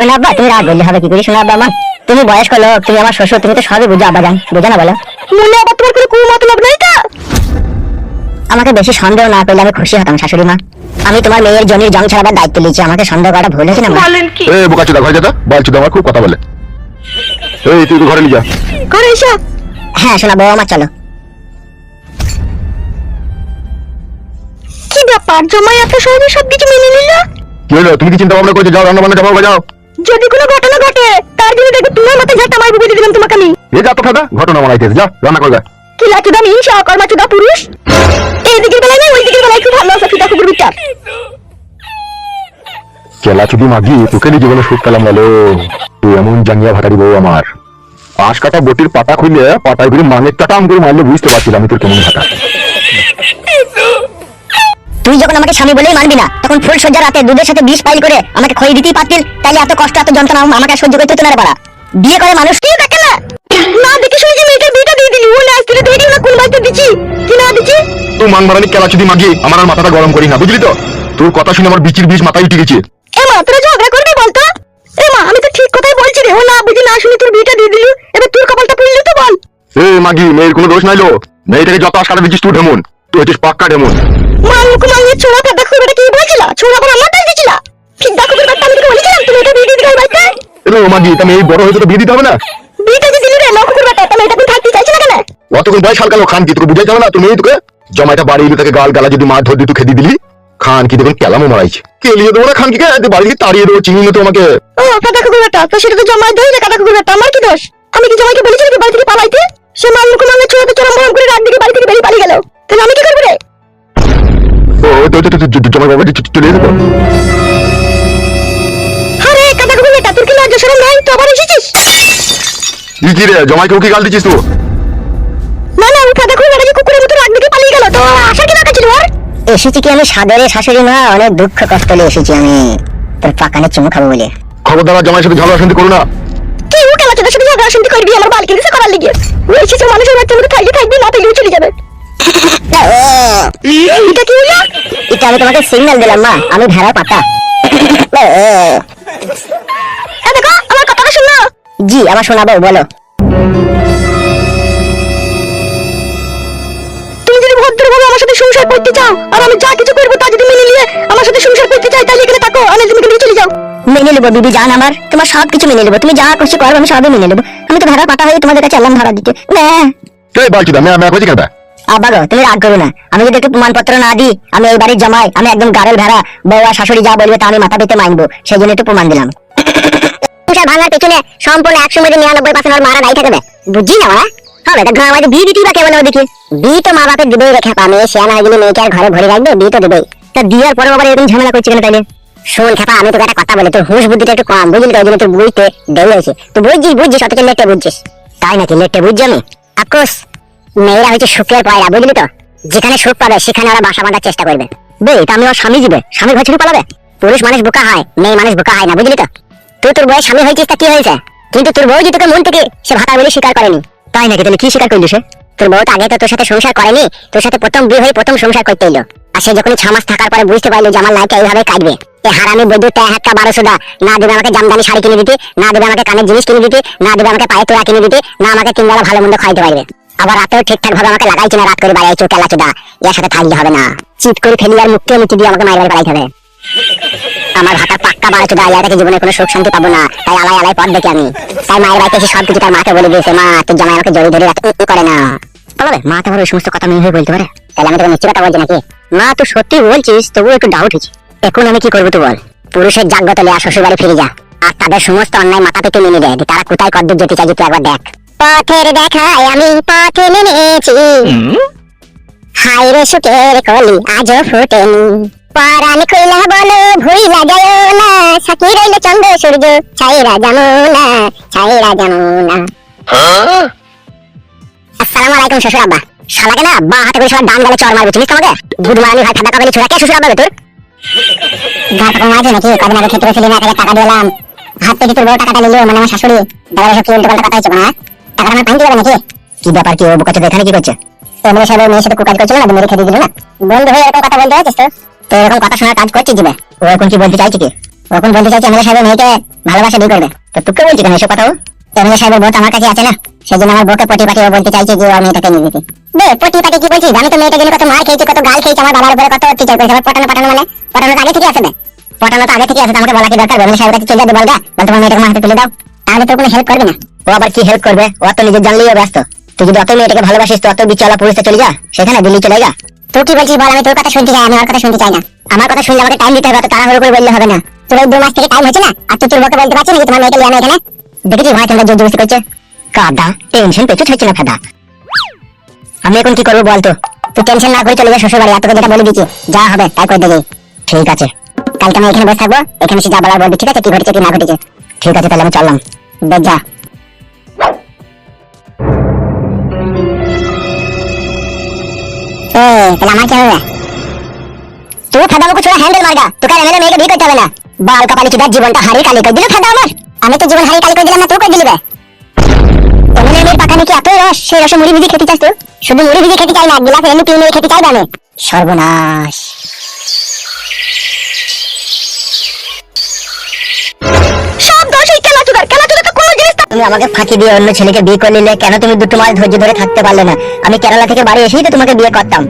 শোনা আব্বা তুমি রাগ বললে হবে কি করে? শোনা আব্বা আমার তুমি বয়স্ক লোক তুমি আমার শ্বশুর তুমি তো সবই বুঝো আব্বা জান বুঝো না বলো। মনে আবার তোমার কোনো কুমতলব নাই তা? আমাকে বেশি সন্দেহ না করলে আমি খুশি হতাম শাশুড়ি মা। আমি তোমার মেয়ের জমির জং ছাড়াবার দায়িত্ব নিয়েছি আমাকে সন্দেহ করাটা ভুল হয়েছে না মা? এ বোকা চোদা ঘরে যেটা বল চোদা আমার খুব কথা বলে। এই তুই তো ঘরে নিয়ে যা। ঘরে এসো। হ্যাঁ শোনা বউ আমার চলো। কি ব্যাপার? জমাই এত সহজে সবকিছু মেনে নিল? কি হলো? তুমি কি চিন্তা ভাবনা করছ? যাও রান্না বান্না যাব যাও। যদি কোনো ঘটনা ঘটে তার জন্য দেখো তোমার মাথায় ঝাঁটা মারবো বলে দিলাম তোমাকে আমি। এ যা তো খাদা ঘটনা বানাইতেছে যা রান্না করবে কি লাচুদা মিন কর্মা চুদা পুরুষ? এই দিকের বেলায় নেই ওই দিকের বেলায় খুব ভালো আছে ফিটা কুকুর বিচার কেলা চুদি মাগি তোকে নিয়ে জীবনে সুখ পেলাম বলো তুই এমন জাঙ্গিয়া ভাটারি বউ আমার। পাঁচ কাটা বটির পাতা খুলে পাতায় করে মানের টাটাম করে মারলে বুঝতে পারছিলাম আমি তোর কেমন ভাটা। তুই যখন আমাকে স্বামী বলেই মানবি না তখন ফুল সজ্জা রাতে দুধের সাথে বিষ পাইল করে আমাকে খই দিতেই পারতিল তাইলে এত কষ্ট এত যন্ত্রণা আমাকে সহ্য করতে হতো না রে বাড়া। বিয়ে করে মানুষ কি দেখে না? না দেখে শুনে যে মেয়েটার বিয়েটা দিয়ে দিলি ও না আসলে দিয়ে দিও না কোন বাড়িতে দিচ্ছি? কি না দিচ্ছি? তুই মান মারানি কেলা চুদি মাগি আমার আর মাথাটা গরম করি না বুঝলি তো? তোর কথা শুনে আমার বিচির বিষ মাথায় উঠে গেছে। এ মা তোরা ঝগড়া করবি বলতো? এ মা আমি তো ঠিক কথাই বলছি রে ও না বুঝি না শুনে তোর বিয়েটা দিয়ে দিলি এবার তোর কপালটা পুড়লি তো বল। এ মাগি মেয়ের কোনো দোষ নাইলো? মেয়েটাকে যত আশকাটা দিচ্ছিস তুই ঢেমন। হচ্ছিস পাক্কা ঢেমন মা মুখ মাঙিয়ে ছোড়া খুব এটা কি বলছিল? ছোড়া আমার দিছিল? ঠিক দেখো বাচ্চা আমি বলেছিলাম তুমি এটা দিয়ে গাই বাচ্চা এলো মাগি তা মেয়ে বড় হয়েছে তো বিয়ে দিতে হবে না? বিয়েটা যে দিলি রে লক্ষ্য করবে তা এটা তুমি থাকতে চাইছো না কেন? অতক্ষণ বয়স হালকা খান কি তোকে বুঝাই যাবে না? তুমি তোকে? জমাইটা বাড়ি এলে তাকে গাল গালা যদি মার ধর দিয়ে তুই খেতে দিলি খান কি দেখুন কেলামও মারাইছে। কেলিয়ে দেবো না খান কি? বাড়ি তাড়িয়ে দেবো চিনি না তোমাকে ও কাকা কুকুর বেটা তো সেটা তো জমাই দেই রে কাকা কুকুর বেটা আমার কি দোষ? আমি কি জমাইকে বলেছি নাকি বাড়ি থেকে পালাইতে? সে মাল মুখ ও তো তো- তো- তো- বাবা চ- চলে যেত আরে কাকা কুকুর বেটা তোর কি লজ্জা শরম নাই তো আবার এসেছিস? ই কি রে জমাইকে কি গাল তুই না না ও কাকা কুকুর বেটা যে কুকুরের মতো পালিয়ে গেল তো আসার কি দরকার ছিল আর? এসেছি কি আমি সাদরে শাশুড়ি মা অনেক দুঃখ কষ্ট নিয়ে এসেছি আমি। তোর পাকানে চুমু খাব বলে। খবরদার জামাইয়ের সাথে ঝগড়া শান্তি করো না। কি ও কেন তোদের সাথে ঝগড়া শুনতে করবি? আমার বালকে দিছে করার লিগে। ও এসেছে মানুষের বাচ্চা মতো থাকবে থাকবে না থাকলেও চলে যাবে। এটা কি হলো? এটা আমি তোমাকে সিগন্যাল দিলাম, মা। আমি ভেড়া পাতা। দেখো, আমার কথাটা শুনো জি, আমার শোনাবো, বলো। তুমি যদি আমার সাথে আর আমি যা কিছু করব তা যদি মেনে আমার সাথে চাই, তাহলে তুমি চলে যাও। মেনে নেব জান আমার। তোমার সব কিছু মেনে নেব। তুমি যা আমি সবই মেনে নেব। আমি তো ভেড়া পাতা হয়ে তোমাদের কাছে এলাম ভাড়া দিতে। কে মেয়া কইছি কেন আব্বা গো তুমি রাগ করো না। আমি যদি একটু প্রমাণপত্র না দিই, আমি এই বাড়ির জামাই, আমি একদম গাড়েল ভেড়া, বউ আর শাশুড়ি যা বলবে তা আমি মাথা পেতে মানবো সেই জন্য একটু প্রমাণ দিলাম। ভাঙার পেছনে সম্পূর্ণ একশো মধ্যে নিরানব্বই পার্সেন্ট মারা থাকবে। না ওরা? হবে দিতেই বা কেমন দেখি। তো মা বাপের গেলে মেয়েকে আর ঘরে ভরে রাখবে তো তা পরে আবার এরকম ঝামেলা করছে কেন তাইলে শোন খেপা, আমি তোকে একটা কথা বলি, তোর হুঁশ বুদ্ধিটা একটু কম, বুঝলি জন্য তোর বুঝতে দেরি হয়েছে। তুই বুঝছিস বুঝছিস লেটে বুঝছিস। তাই নাকি লেটে বুঝছি আমি? আক্রোশ মেয়েরা হচ্ছে সুখের পয়রা, বুঝলি তো? যেখানে সুখ পাবে, সেখানে ওরা বাসা বাঁধার চেষ্টা করবে। বে, এটা আমি ওর স্বামী দিবে স্বামীর ঘর ছেড়ে পালাবে পুরুষ মানুষ বোকা হয়, মেয়ে মানুষ বোকা হয় না, বুঝলি তো? তুই তোর বউয়ের স্বামী হয়েছিস তা কি হয়েছে? কিন্তু তোর বউ যে তোকে মন থেকে সে ভাতা বলে স্বীকার করেনি। তাই নাকি? তাহলে কি স্বীকার করলি সে? তোর বউ তো আগে তো তোর সাথে সংসার করেনি, তোর সাথে প্রথম বিয়ে হয়ে প্রথম সংসার করতে এলো। আর সে যখন ছ মাস থাকার পরে বুঝতে পারল যে আমার লাইফটা এইভাবে কাটবে। এ হারামি বৈদ্যুৎ হাক্কা বারোশো দা, না দেবে আমাকে জামদানি শাড়ি কিনে দিতে, না দেবে আমাকে কানের জিনিস কিনে দিতে, না দেবে আমাকে পায়ে তোরা কিনে দিতে, না আমাকে তিন ভালো মন্দ খাইতে পারবে। আবার রাতেও ঠিকঠাক ভাবে আমাকে লাগাইছে না, রাত করে বাড়ি চোখ কেলা চোদা। এর সাথে থাকলে হবে না। চিট করে ফেলি আর মুখকে মুখে দিয়ে আমাকে মাইবার পালাইতে হবে। আমার ভাতা পাক্কা বাড়া চোদা ইয়াটাকে জীবনে কোনো সুখ শান্তি পাবো না। তাই আলাই আলাই পথ দেখি আমি। তাই মায়ের বাড়িতে এসে সবকিছু তার মাকে বলে দিয়েছে, মা, তোর জামাই আমাকে জড়িয়ে ধরে রাখতে করে না। বলবে মা তো ওই সমস্ত কথা মেয়ে হয়ে বলতে পারে? তাহলে আমি তোকে মিথ্যে কথা বলছি নাকি? মা, তুই সত্যি বলছিস? তবুও একটু ডাউট হচ্ছে এখন আমি কি করব তুই বল? পুরুষের জাগ্রত লেয়া শ্বশুর বাড়ি ফিরে যা। আর তাদের সমস্ত অন্যায় মাথা থেকে মেনে দেয় তারা কোথায় কদ্দূর যেতে চাই তুই একবার দেখ। পথের দেখায় আমি পথে নেমেছি। হাই রে সুখের কলি আজও ফুটেনি। পরাণ কইলা বলো ভুইলা যায় না সাকি রইল চন্দ্র সূর্য ছাইরা জামুনা ছাইরা জামুনা আসসালামু আলাইকুম শ্বশুর আব্বা। শালাকে না বা হাতে করে সবার ডান গালে চড় মারবে চিনিস তো আমাকে গুড মর্নিং ভাই ফাটা কবেলি ছোড়া কে শ্বশুর আব্বা তোর? নাকি? কদিন আগে খেতে ছিলি না টাকা দিলাম। হাত থেকে তোর বড় টাকাটা নিলো মানে আমার শাশুড়ি। দাদা সব কি উল্টো পাল্টা কথা হচ্ছে না টাকাটা আমার পানি দিবে নাকি? কি ব্যাপার কি ও বোকা চোদা এখানে কি করছে? এমএলএ সাহেব মেয়ের সাথে কুকাজ করছিল না মেরে খেতে দিল না? বন্ধু হয়ে এরকম কথা বলতে হয়েছিস তো? তো এরকম কথা শোনার কাজ করছিস দিবে ও এখন কি বলতে চাইছে কি? ও এখন বলতে চাইছে এমএলএ সাহেব মেয়েকে ভালোবাসা বিয়ে করবে। তো তোকে বলছি কেন এসব কথা ও? এমএলএ সাহেবের ভোট আমার কাছে আছে না। সেই জন্য আমার বউকে পটি পাটি ও বলতে চাইছে যে ওর মেয়েটাকে নিয়ে যেতে বে, পটি পাটি কি বলছিস? আমি তো মেয়েটা গেলে কত মার খেয়েছি, কত গাল খেয়েছি, আমার বাবার উপরে কত অত্যাচার করেছে, আবার পটানো পটানো মানে? পটানো আগে থেকে আছে বে। পটানো তো আগে থেকে আছে আমাকে বলা কি দরকার? এমএলএ সাহেবের কাছে চলে যাবে বলগা? বল তোমার মেয়েটাকে আমার তুলে দাও। তাহলে তোর কোনো হেল্প করবে না। ও আবার কি হেল্প করবে? ও তো নিজের জানলেই ব্যস্ত। তুই যদি অত মেয়েটাকে ভালোবাসিস তো অত বিচলা পুলিশে চলে যা। সেখানে দিল্লি চলে যা। তুই কি বলছিস বল? আমি তোর কথা শুনতে চাই আমি ওর কথা শুনতে চাই না। আমার কথা শুনলে আমাকে টাইম দিতে হবে অত তাড়াহুড়ো করে বললে হবে না। তোর ওই দু মাস থেকে টাইম হচ্ছে না? আর তুই তোর বউকে বলতে পারছিস নাকি তোমার মেয়েকে লিয়ে এখানে? দেখেছিস ভাই তোমরা জোর জবরদস্তি করছে? কাদা টেনশন পেছু ছাড়ছে না ফাদা। আমি এখন কি করব বলতো? তুই টেনশন না করে চলে যা শ্বশুর বাড়ি আর তোকে যেটা বলে দিচ্ছি যা হবে তাই করে দেবে। ঠিক আছে। কালকে আমি এখানে বসে থাকব এখানে এসে যা বলার বলবি ঠিক আছে? কি ঘটেছে কি না ঘটেছে? ঠিক আছে তাহলে আমি চললাম। মারগা। তোকে এমএলএ মেয়েকে বিয়ে করতে হবে না। বাল কপালে চুদার জীবনটা হারিয়ে কালি করে দিল ফাদা আমি তো জীবন হারিয়ে কালি করে দিলাম না, তুই করে দিলি বে। এমএলএ মুড়ি ভিজে খেতে চাস মুড়ি ভিজে না সর্বনাশ। তুমি আমাকে ফাঁকি দিয়ে অন্য ছেলেকে বিয়ে করে নিলে কেন তুমি দুটো মাস ধৈর্য ধরে থাকতে পারলে না? আমি কেরালা থেকে বাড়ি এসেই তো তোমাকে বিয়ে করতাম।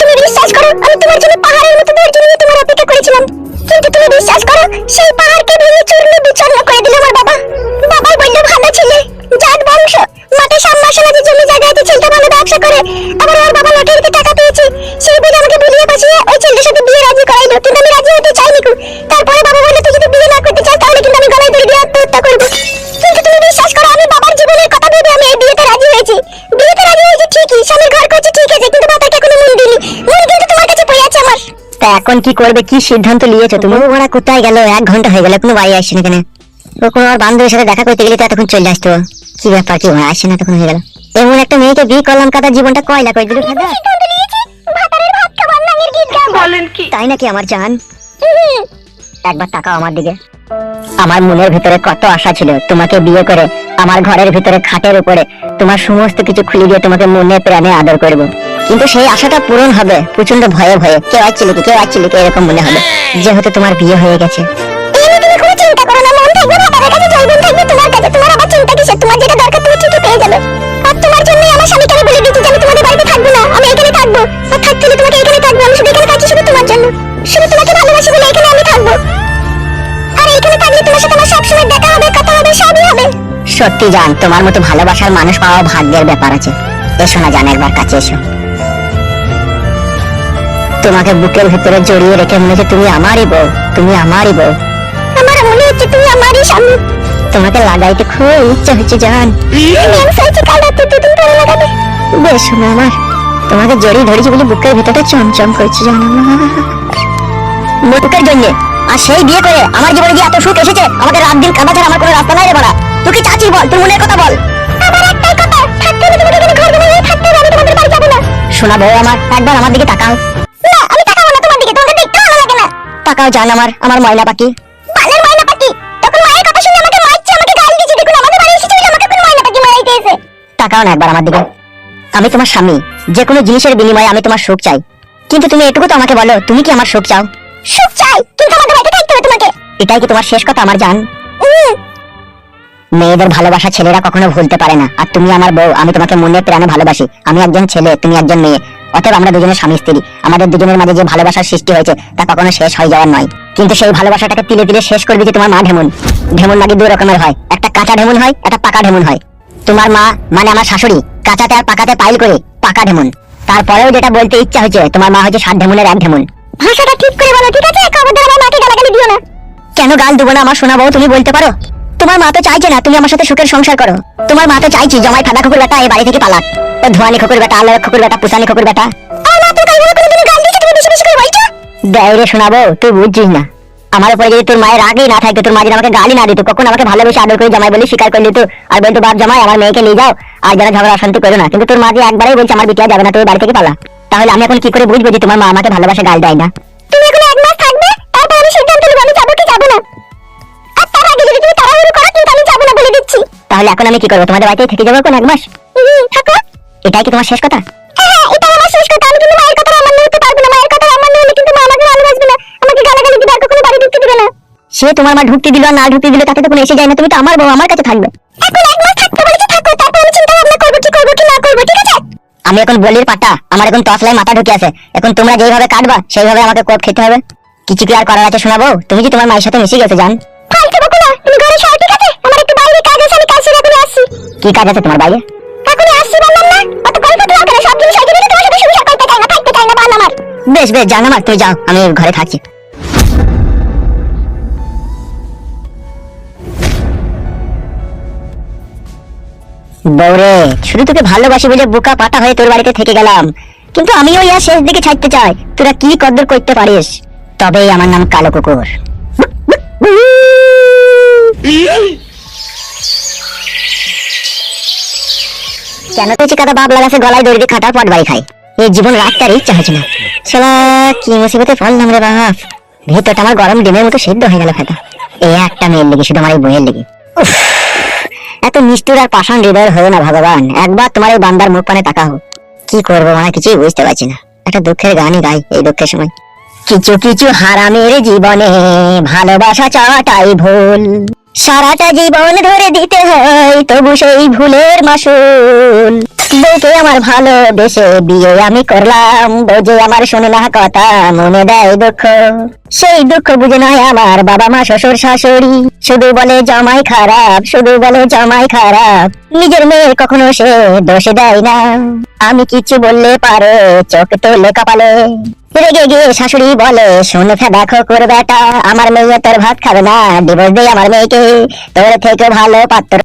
তুমি বিশ্বাস করো, আমি তোমার জন্য পাহাড়ের মতো ধৈর্য নিয়ে তোমার অপেক্ষা করেছিলাম। কিন্তু তুমি বিশ্বাস করো, সেই পাহাড়কে ভেঙে চূর্ণ বিচূর্ণ করে দিল আমার বাবা। বাবাই বলল ভালো ছেলে, জাত বংশ, মাঠে সামনাসামাজি জমি জায়গাতে ছেলেটা ভালো ব্যবসা করে। আবার ওর বাবা লটারিতে তা এখন কি করবে কি সিদ্ধান্ত নিয়েছো? তুমি ওরা কোথায় গেল? এক ঘণ্টা হয়ে গেল কোনো বাড়ি আসছে না কেন? ও কোনো আর বান্ধবীর সাথে দেখা করতে গেলে তো এতক্ষণ চলে আসতো। কি ব্যাপার কি আসছে না তখন হয়ে গেল। এমন একটা মেয়েকে বিয়ে করলাম কাতার জীবনটা কয়লা করে দিল বলেন কি? তাই নাকি আমার জান? একবার তাকাও আমার দিকে। আমার মনের ভিতরে কত আশা ছিল তোমাকে বিয়ে করে আমার ঘরের ভিতরে খাটের উপরে তোমার সমস্ত কিছু খুলে দিয়ে তোমাকে মনে প্রাণে আদর করব। কিন্তু সেই আশাটা পূরণ হবে প্রচণ্ড ভয়ে ভয়ে। কেউ আসছিল কি কেউ আসছিল কি এরকম মনে হবে যেহেতু তোমার বিয়ে হয়ে গেছে। সত্যি জান তোমার মতো ভালোবাসার মানুষ পাওয়া ভাগ্যের ব্যাপার আছে। এসো না জান একবার কাছে এসো। তোমাকে বুকের ভিতরে জড়িয়ে রেখে মনে হচ্ছে তুমি আমারই বউ তুমি আমারই বউ। আমার মনে হচ্ছে তুমি আমারই স্বামী। তোমাকে লাগাইতে খুব ইচ্ছে হচ্ছে জান। বেশ শোনো আমার। তোমাকে জড়িয়ে ধরেছি বলে বুকের ভিতরটা চমচম করছে জানো। বুকের জন্য। আর সেই বিয়ে করে আমার জীবনে যে এত সুখ এসেছে আমাকে রাত দিন কাঁদা ছাড়া আমার কোনো রাস্তা নাই রে বড়া। তুই কি চাচ্ছিস বল? তোর মনের কথা বল। আমার একটাই কথা থাকতে হলে তোমাকে ঘর বানিয়ে থাকতে হবে তোমাদের বাড়ি যাব না। শোনা বউ আমার একবার আমার দিকে তাকাও। না আমি তাকাবো না তোমার দিকে তোমাকে দেখতে ভালো লাগে না। তাকাও জান আমার আমার পাখি। বালের পাখি? তখন মায়ের কথা শুনে আমাকে মারছে আমাকে গাল দিচ্ছে দেখুন আমাদের বাড়ি এসেছে আমাকে কোন পাখি মারাইতে এসে। তাকাও না একবার আমার দিকে। আমি তোমার স্বামী যে কোনো জিনিসের বিনিময়ে আমি তোমার সুখ চাই। কিন্তু তুমি এটুকু তো আমাকে বলো তুমি কি আমার সুখ চাও? সুখ চাই কিন্তু আমাদের বাড়িতে থাকতে হবে তোমাকে। এটাই কি তোমার শেষ কথা আমার জান? মেয়েদের ভালোবাসা ছেলেরা কখনো ভুলতে পারে না। আর তুমি আমার বউ আমি তোমাকে মনে প্রাণে ভালোবাসি। আমি একজন ছেলে তুমি একজন মেয়ে। অতএব আমরা দুজনের স্বামী স্ত্রী। আমাদের দুজনের মাঝে যে ভালোবাসার সৃষ্টি হয়েছে তা কখনো শেষ হয়ে যাওয়ার নয়। কিন্তু সেই ভালোবাসাটাকে তিলে তিলে শেষ করবে যে তোমার মা ঢেমুন। ঢেমুন নাকি দুই রকমের হয়। একটা কাঁচা ঢেমুন হয় একটা পাকা ঢেমুন হয়। তোমার মা মানে আমার শাশুড়ি কাঁচাতে আর পাকাতে পাইল করে পাকা ঢেমুন। তারপরেও যেটা বলতে ইচ্ছা হয়েছে তোমার মা হচ্ছে সাত ঢেমুনের এক ঢেমুন। ভাষাটা ঠিক করে বলো ঠিক আছে? খবরদার আমার মাকে গালাগালি দিও না। কেন গাল দেবো না আমার শোনা বউ তুমি বলতে পারো? তোমার মা তো চাইছে না তুমি আমার সাথে সুখের সংসার করো। তোমার মা তো চাইছি জমাই ফাদা খকুর বেটা এই বাড়ি থেকে পালাক। ও ধোয়ানি খকুর বেটা, আলোর খকুর বেটা পুসানি খকুর বেটা। দেয় শোনাবো, তুই বুঝছিস না। আমার উপরে যদি তোর মায়ের আগেই না থাকতো, তোর মা যদি আমাকে গালি না দিত, কখন আমাকে ভালোবেসে আদর করে জামাই বলে স্বীকার করে দিত আর বলতো, বাপ জামাই, আমার মেয়েকে নিয়ে যাও, আর যারা ঝগড়া অশান্তি করো না। কিন্তু তোর মা যে একবারই বলছে, আমার বিটিয়া যাবে না, তুই বাড়ি থেকে পালা। তাহলে আমি এখন কি করে বুঝব যে তোমার মা আমাকে ভালোবাসে, গাল দেয় না? তুমি এখন এক মাস থাকবে, তারপর আমি সিদ্ধান্ত নেব, আমি আগে যদি তুমি তাড়াহুড়ো করো কিন্তু আমি যাব না বলে দিচ্ছি। তাহলে এখন আমি কি করব? তোমাদের বাড়িতেই থেকে যাব কোন এক মাস? থাকো। এটাই কি তোমার শেষ কথা? হ্যাঁ এটাই আমার শেষ কথা। আমি কিন্তু মায়ের কথা পারব না মায়ের কথা হলে কিন্তু মা আমাকে ভালোবাসবে না। আমাকে গালাগালি দিবে আর কখনো বাড়ি ঢুকতে দিবে না। সে তোমার মা ঢুকতে দিল না ঢুকতে দিল তাতে তো কোনো এসে যায় না। তুমি তো আমার বউ আমার কাছে থাকবে। এখন এক মাস থাকতে বলেছি থাকো। তারপর আমি চিন্তা ভাবনা করব কি করব কি না করব ঠিক আছে? আমি এখন বলির পাটা আমার এখন তসলাই মাথা ঢুকে আছে। এখন তোমরা যেভাবে কাটবা সেইভাবে আমাকে কোপ খেতে হবে। কিছু কি আর করার আছে শোনাবো? তুমি কি তোমার মায়ের সাথে মিশে গেছো জান? ফালতু বকো না তুমি ঘরে সবাই ঠিক আছে আমার একটু বাইরে কাজ আছে আমি সেরে এখনই আসছি। কি কাজ আছে তোমার বাইরে? আসছি বললাম না। অত গল্প তো করে সব জিনিস আগে তোমার সাথে করতে চাই না থাকতে চাই না বাল আমার? বেশ বেশ জান আমার তুমি যাও আমি ঘরে থাকছি। বৌরে শুধু তোকে ভালোবাসি বলে বোকা পাটা হয়ে তোর বাড়িতে থেকে গেলাম। কিন্তু আমিও আর শেষ দিকে ছাড়তে চাই। তোরা কি কদ্দর করতে পারিস? তবেই আমার নাম কালো কুকুর। কেন তো চিকাটা বাপ লাগাছে গলায় দড়ি দিয়ে খাটার পট বাড়ি খাই? এই জীবন রাখতে ইচ্ছা হচ্ছে না। শালা, কি মুসিবতে পড়লাম রে বাপ। ভেতরটা আমার গরম ডিমের মতো সেদ্ধ হয়ে গেল খাতা। এই একটা মেয়ের লেগে, শুধু আমার এই বইয়ের লেগে। এত নিষ্ঠুর আর পাষাণ হৃদয়ের হয়ে না ভগবান। একবার তোমার এই বান্দার মুখ পানে তাকাও। কি করব মানে কিছুই বুঝতে পারছি না। একটা দুঃখের গানই গাই এই দুঃখের সময়। কিছু কিছু হারামের জীবনে, ভালোবাসা চাওয়াটাই ভুল। সারাটা জীবন ধরে দিতে হয়, তবু সেই ভুলের মাসুল। বউকে আমার ভালোবেসে বিয়ে আমি করলাম বোঝে আমার শুনে না কথা, মনে দেয় দুঃখ। সেই দুঃখ বুঝে নয় আমার বাবা মা, শ্বশুর শাশুড়ি। শুধু বলে জামাই খারাপ, শুধু বলে জামাই খারাপ। নিজের মেয়ের কখনো সে দোষে দেয় না। আমি কিছু বললে পারে, চোখ তোলে কপালে। রেগে গিয়ে শাশুড়ি বলে, শুনে দেখো করে বেটা, আমার মেয়ে তোর ভাত খাবে না ডিভোর্স দে আমার মেয়েকে। তোর থেকে ভালো পাত্র